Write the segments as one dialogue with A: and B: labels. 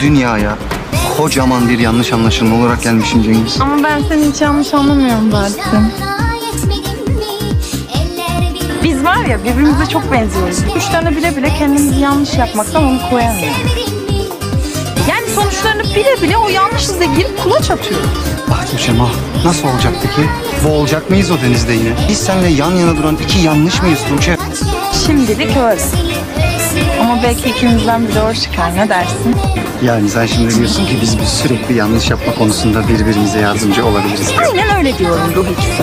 A: dünyaya kocaman bir yanlış anlaşılma olarak gelmişsin Cengiz.
B: Ama ben seni hiç yanlış anlamıyorum zaten. Biz var ya birbirimize çok benziyoruz. Suçlarını bile bile kendimizi yanlış yapmaktan onu koyamıyoruz. Yani sonuçlarını bile bile o yanlış ize girip kulaç atıyoruz.
A: Ah Tuğçe'm ah. Nasıl olacak peki? Boğulacak mıyız o denizde yine? Biz seninle yan yana duran iki yanlış mıyız Tuğçe?
B: Şimdilik öyle. Ama belki ikimizden biri doğru çıkar ne dersin?
A: Yani sen şimdi diyorsun ki biz bir sürekli yanlış yapma konusunda birbirimize yardımcı olabiliriz.
B: Aynen öyle diyorum ruh ikisi.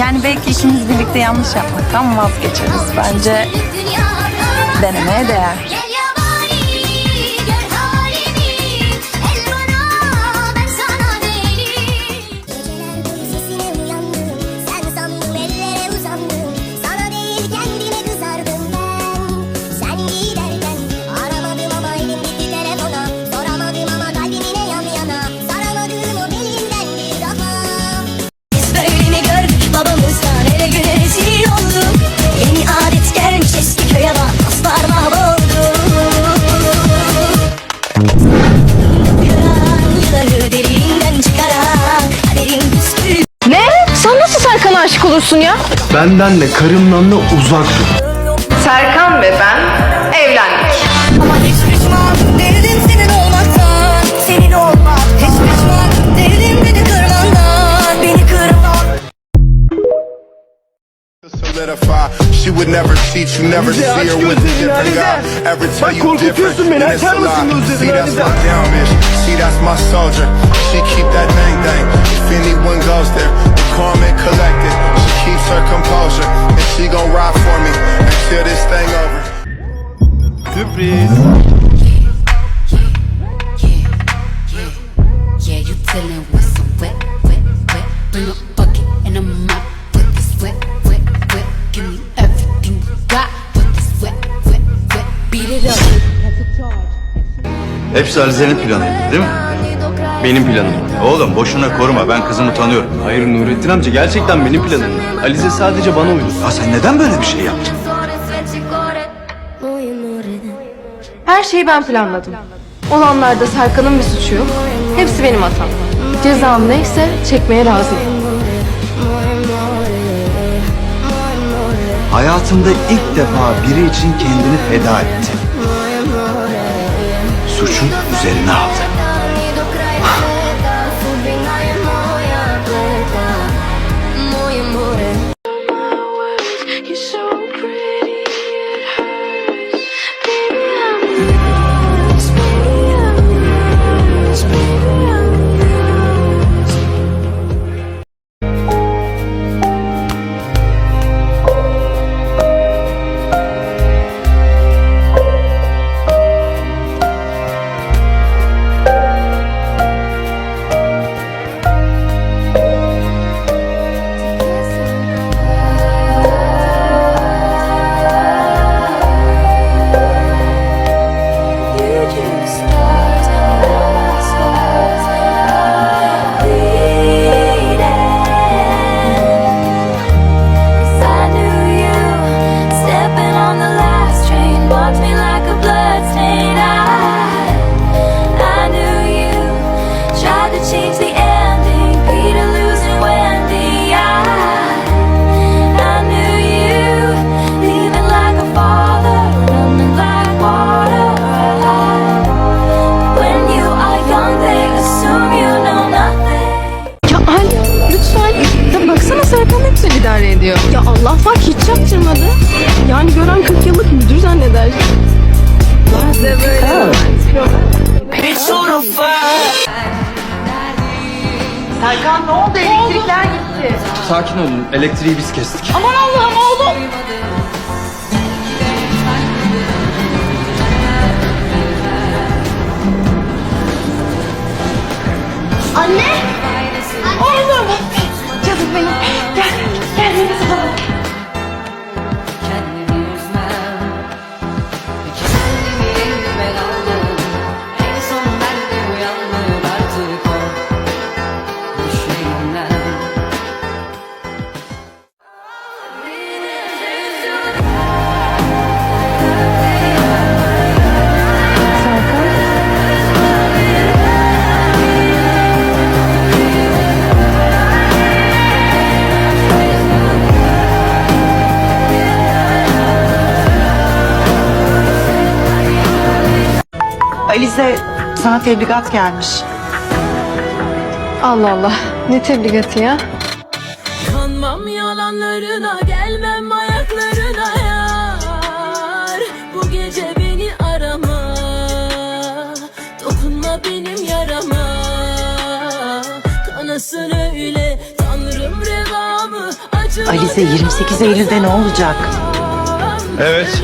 B: Yani belki ikimiz birlikte yanlış yapmaktan vazgeçeriz. Bence denemeye değer.
C: Aşık olursun ya?
A: Benden de karımdan da uzak dur.
C: Serkan ve ben evlendik.
D: Ama hiç pişman değilim senin olmaktan Senin olmak Hiç pişman değilim beni kırmandan Beni kırman.
E: She would never cheat, you never see her with a different guy. Ever tell you different, then it's a lie. See, that's my down bitch. See, that's my soldier. She keep that thing thing. If anyone goes there, calm and collected. She keeps her composure, and she gon' ride for me until this thing over.
F: Yeah, you dealing with some wet, wet, wet. Bring a bucket and a mop with this wet, wet, wet. Give me everything you got with this wet, wet, wet. Beat it up.
G: Hepsi Alize'nin planıydı değil mi?
H: Benim planım.
G: Oğlum boşuna koruma ben kızımı tanıyorum.
H: Hayır Nurettin amca gerçekten benim planım. Alize sadece bana uydu.
G: Ya sen neden böyle bir şey yaptın?
C: Her şeyi ben planladım. Olanlarda Serkan'ın bir suçu yok. Hepsi benim hatam. Cezam neyse çekmeye razıyım.
A: Hayatında ilk defa biri için kendini feda etti.
G: Suçu üzerine aldı.
C: Serkan
B: ne oldu? Elektrikler gitti.
H: Sakin olun. Elektriği biz kestik.
B: Aman Allah'ım oğlum.
I: Alize sana tebligat gelmiş.
J: Allah Allah. Ne tebligatı ya?
G: Kanmam yalanlarına gelmem ayaklarına yar Bu gece beni arama Dokunma benim yarama Kanasın öyle tanrım revamı acıma
I: Alize 28 Eylül'de ne olacak?
K: Evet.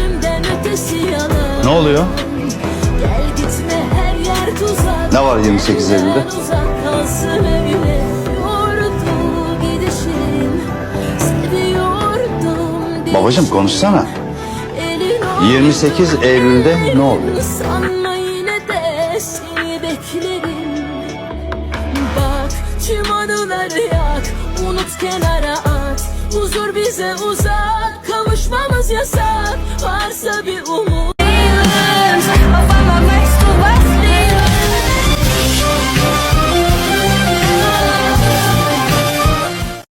K: Ne oluyor? Ne var 28 Eylül'de? Babacım konuşsana.
G: Elin
K: 28 Eylül'de ne oluyor?
G: Tüm anıları yak. Unut kenara at. Huzur bize uzak. Kavuşmamız yasak. Varsa bir umut